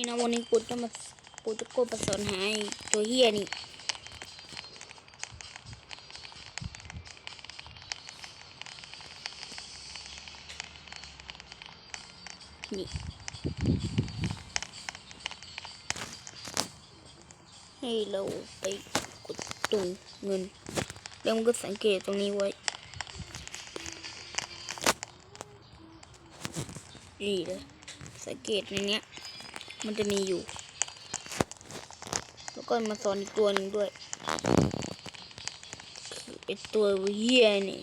นี่นะวันนี้กูจะมากูจะกูมาสอนหาไอ้ตัวเฮียนี่นี่ให้เราไปกดตรงเงินแล้วมันก็สังเกตตรงนี้ไว้นี่เลยสังเกตในเนี้ย มันจะมีอยู่ แล้วก็มาสอนอีกตัวหนึ่งด้วยคือไอตัวเฮียนี่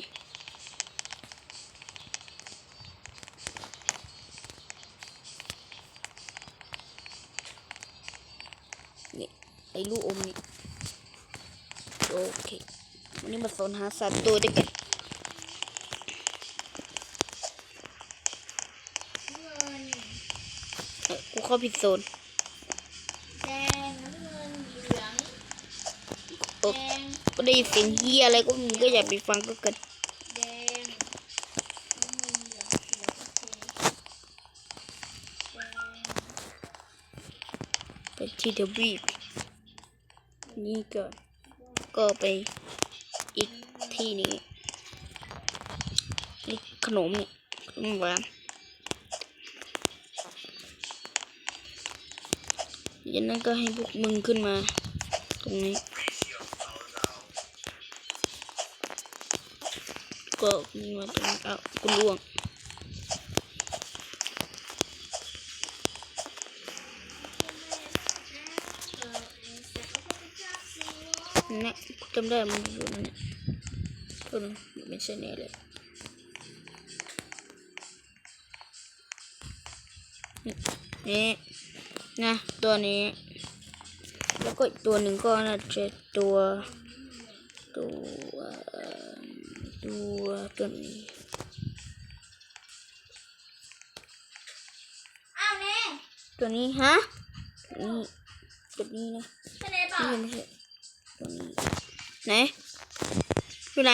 นี่ไอลูกอมนี่ โอเค วันนี้มาสอนหาสัตว์ตัวด้วยกัน เข้าผิดโซนแดงน้ำเงินเหลืองแดงก็ได้ยินเสียงเฮียอะไรก็มึงก็อย่าไปฟังก็เกินแดงน้ำเงินเหลืองเขียวโอเคแดงไปที่เดบีบนี่ก่อนก็ไปอีกที่นี้นี่ขนมนี่ขนมหวาน จากนั้นก็ให้พวกมึงขึ้นมา ตรงนี้ ก็มาตรงนี้เอากูล่วงนะจำได้มันอยู่นั่นเนี่ยตัวนึงไม่ใช่แน่เลยนี่ นะตัวนี้ แล้วก็อีกตัวหนึ่งก็น่าจะตัว ตัวตัวตัวนี้อ้าวเน่ตัวนี้ฮะตัวนี้ตัวนี้นะใช่เน่เปล่านี่ไม่ใช่ตัวนี้ไหนอยู่ไหน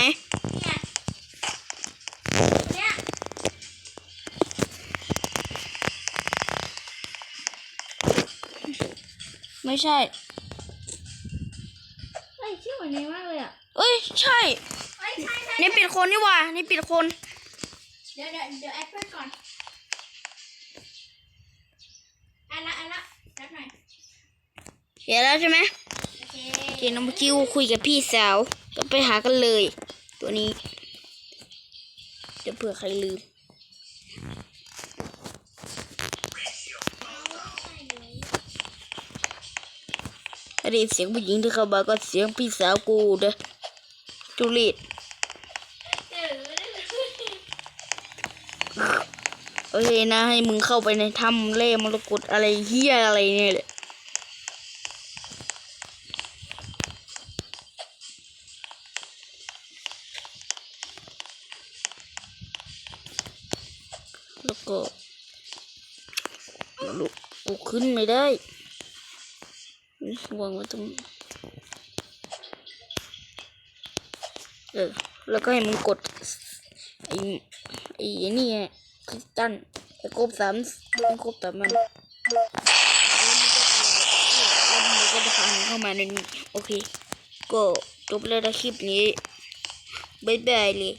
ไม่ใช่เฮ้ยชื่อเหมือนเน่มากเลยอะเอ้ยใช่เฮ้ยใช่ใช่นี่ปิดคนนี่หว่านี่ปิดคน เดี๋ยวเดี๋ยวเดี๋ยวแอดเพื่อนก่อนแอดละแอดละแอดหน่อยเห็นแล้วใช่ไหมโอเคโอเคน้องคิวคุยกับพี่สาวก็ไปหากันเลย ตัวนี้เดี๋ยวเผื่อใครลืม ถ้า ได้ยินเสียงผู้หญิงที่เข้ามาก็เสียงพี่สาวกูเด้อจูเลีตโอเคนะ ให้มึงเข้าไปในถ้ำเล่มรกตอะไรเฮียอะไรเนี่ยแหละแล้วก็ลุกกูขึ้นไม่ได้ วางไว้ตรงเออ แล้วก็ให้มึงกดไอ้ไอ้นี่ไงคริสตันไอ้ครบสามไอ้ครบสามมันแล้วมันก็จะพาเข้ามาในนี้โอเค ก็จบแล้วนะคลิปนี้บ๊ายบายเลย